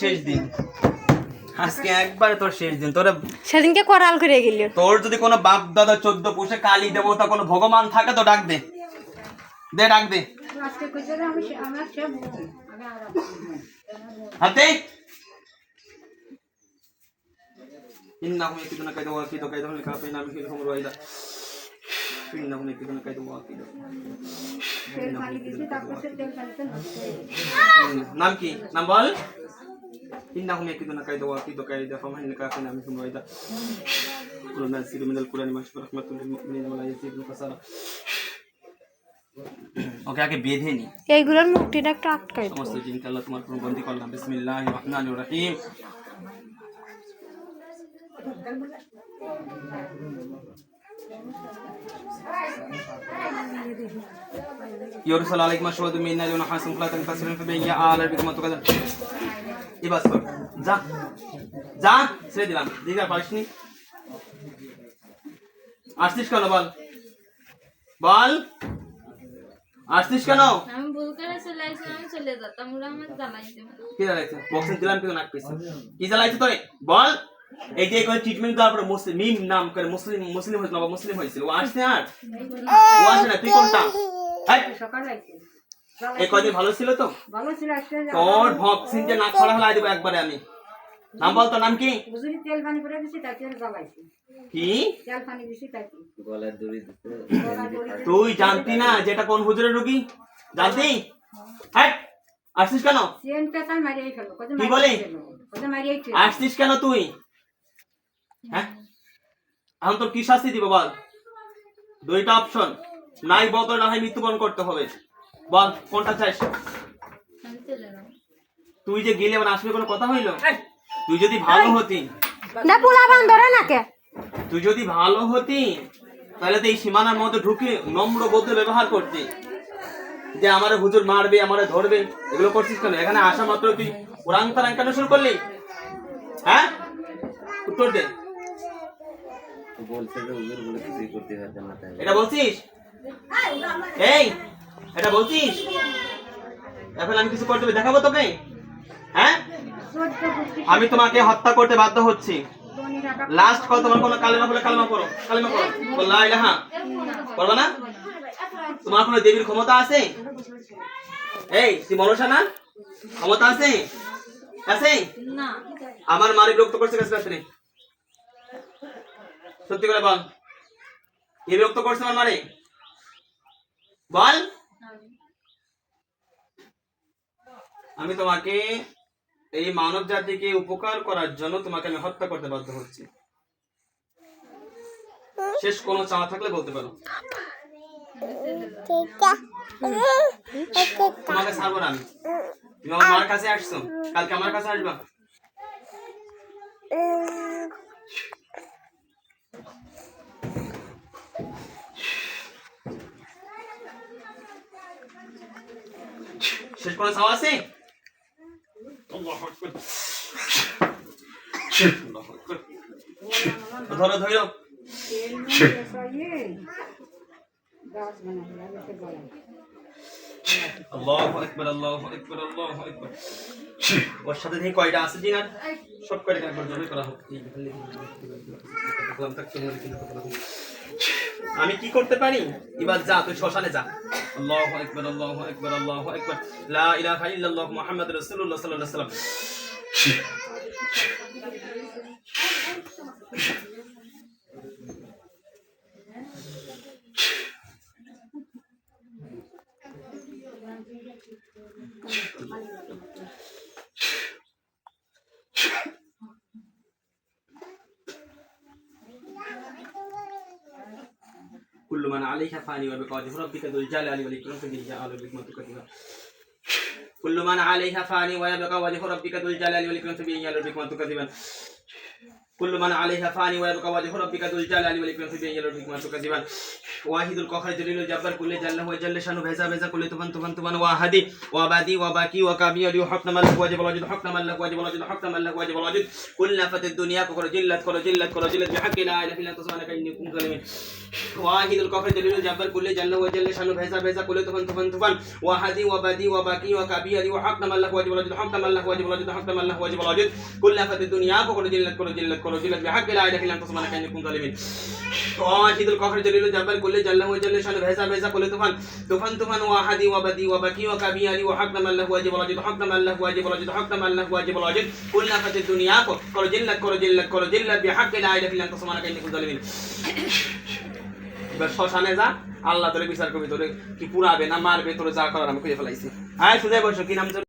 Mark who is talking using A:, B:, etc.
A: শেষ দিন। আজকে একবারে তোর শেষ দিন। তোর
B: সেদিনকে করাল করে গেলি
A: তোর যদি কোনো বাপ দাদা চোদ্দ পুষে কালী দেবতা কোনো ভগবান থাকে তো ডাক দে। দে ডাক দে। হাতে। ইন্নাহুম ইয়াকুতুনা কাইদা ওয়া কিদা কাইদা লিকা ফাইনা মিহিল হুম রুয়াইদা وأكيد
C: তেল পানি দিছি তারপর সে তেল পানিতে হচ্ছে
A: নাম কি নাম বল إنهم يكيدون كيدا وأكيد كيدا فمهل لكافرين أمهلهم رويدا كل نزيل من القرآن ما شاء رحمة للمؤمنين ولا يزيد خسارة ওকে আগে বেঁধে নি
B: এইগুলোর মুক্তিটা একটু আটকাই দাও।
A: সমস্ত জিনকে আল্লাহ তোমার কোনো বন্দি করলাম বিসমিল্লাহ রহমান রহিম يرسل عليكم أشواط من نار ونحاس فلا تنتصرون فبأي آلاء ربكما تكذبون এবার সর যা যা ছেড়ে দিলাম দিদা পারিসনি আসছিস কেন বল বল আসছিস কেন
D: আমি ভুল করে চলে আসলাম আমি চলে যেতাম ওরা আমার জ্বালাইতে পারে
A: কি জ্বালাইছে বক্সিং দিলাম কিন্তু নাক পিস কি জ্বালাইছে তোরে বল এই যে করে ট্রিটমেন্ট দেওয়ার পরে মুসলিম মিম নাম করে মুসলিম মুসলিম হয়েছিল বা মুসলিম হয়েছিল। ও আসছে আর? ও আসে না তুই কোনটা? এই কদিন ভালো ছিল তো?
C: ভালো ছিল
A: তোর ভক্সিং যে দেবো একবারে আমি। নাম বল তোর নাম কি?
C: বুঝলি তেল পানি করে দিছি তাই তেল জ্বালাইছি।
A: কি?
C: তেল পানি দিছি তাই
E: গলার দড়ি দিতে
A: তুই জানতি না যেটা কোন হুজুরের রুগী? জানতি? হ্যাঁ আসছিস কেন?
C: সিএনটা তাই মারিয়ে ফেলো কত
A: কি বলে?
C: কত মারিয়ে
A: আসছিস কেন তুই? হ্যাঁ? এখন তোর কি শাস্তি দিব বল? দুইটা অপশন নাই বদল না হয় মৃত্যুবরণ করতে হবে। বল কোনটা চাইস তুই যে গেলে আমার আসবে কোনো কথা হইল? তুই যদি ভালো হতি।
B: না পোলা নাকে
A: তুই যদি ভালো হতি তাহলে তো এই সীমানার মধ্যে ঢুকে নম্র বলতে ব্যবহার করতি। যে আমার হুজুর মারবে আমারে ধরবে এগুলো করছিস কেন? এখানে আসা মাত্র তুই ওরাং তারাং কেন শুরু করলি? হ্যাঁ? উত্তর দে।
E: বলছে যে হুজুর বলে কিছুই করতে পারবে না তাই
A: এটা বলছিস? এই এটা বলছিস? এখন আমি কিছু করতে দেখাবো তোকে? হ্যাঁ? আমি তোমাকে হত্যা করতে বাধ্য হচ্ছি। লাস্ট কল তোমার কোনো কালেমা বলে কালেমা করো কালেমা করো বল লা ইলাহা। করবে না? তোমার কোনো দেবীর ক্ষমতা আছে? এই তুই মনসা না? ক্ষমতা আছে? আছে?
D: না।
A: আমার মারে বিরক্ত করছে কাছে কাছে সত্যি করে বল। কে বিরক্ত করছে আমার মারে? বল। আমি তোমাকে এই মানব জাতিকে উপকার করার জন্য তোমাকে আমি হত্যা করতে বাধ্য হচ্ছি শেষ কোনো চাওয়া থাকলে বলতে পারো। তোমাকে ছাড়বো না আমি। তুমি আমার কাছে আসছো। কালকে আমার কাছে আসবা। শেষ কোনো চাওয়া আছে। ধরো ধরো
C: তেল মারিয়ে গাছ বানাবো আমি গলায়
A: আল্লাহু আকবার আল্লাহু আকবার আল্লাহু ওর সাথে দেখি কয়টা আছে ডিনার সব কয়টা একবার জমে করা হোক আমি কি করতে পারি? এবার যা তুই শ্মশানে যা। আল্লাহু আকবার আল্লাহু আকবার আল্লাহু আকবার লা ইলাহা ইল্লাল্লাহ মুহাম্মাদুর রাসূলুল্লাহ সাল্লাল্লাহু আলাইহি ওয়াসাল্লাম কুল্লু মান আলাইহা ফানি ওয়া বিকাদি রাব্বিকা দুল জালালি ওয়াল ইকরাম বিহি আলু বিকমাতু কাতিমা কুল্লু মান আলাইহা ফানি ওয়া বিকাদি রাব্বিকা দুল জালালি ওয়াল ইকরাম বিহি আলু বিকমাতু কাতিমা كل من عليها فاني ويبقى وجه ربك ذو الجلال والإكرام في بين يلو حكمة كذبا واحد القهر جليل الجبار كل جل هو جل شانه بهزا بهزا كل تفن تفن تفن واحدي وبادي وباكي وكابي ولي حكم ملك واجب الوجد حكم ملك واجب الوجد حكم ملك واجب الوجد كل نفت الدنيا كفر جلت كفر جلت كفر جلت بحق لا إله إلا أنت سبحانك إني كنت ظالمين واحد القهر جليل الجبار كل جل هو جل شانه بهزا بهزا كل تفن تفن تفن واحدي وبادي وباكي وكابي ولي حكم ملك واجب الوجد حكم ملك واجب الوجد حكم ملك واجب الوجد كل نفت الدنيا كفر جلت كفر جلت كفر جلت بحق لا إله إلا أنت سبحانك إني كنت ظالمين واحد القهر جليل الجبار كل جل هو جل شانه بهزا بهزا كل تفن تفن تفن واحدي وبدي وبكي وكبي علي وحق من له واجب الوجد حق من له واجب الوجد حق من له واجب الوجد كل نفت الدنيا كل جلت كل جلت كل جلت بحق لا إله إلا أنت سبحانك إني كنت ظالمين এবার শ্মশানে যা আল্লাহ তোরে বিচার করবি তোরে কি পুরাবে না মারবে তোরে যা করার আমি খুঁজে ফেলাইছি হ্যাঁ সুজয় বসো কি নাম তোর?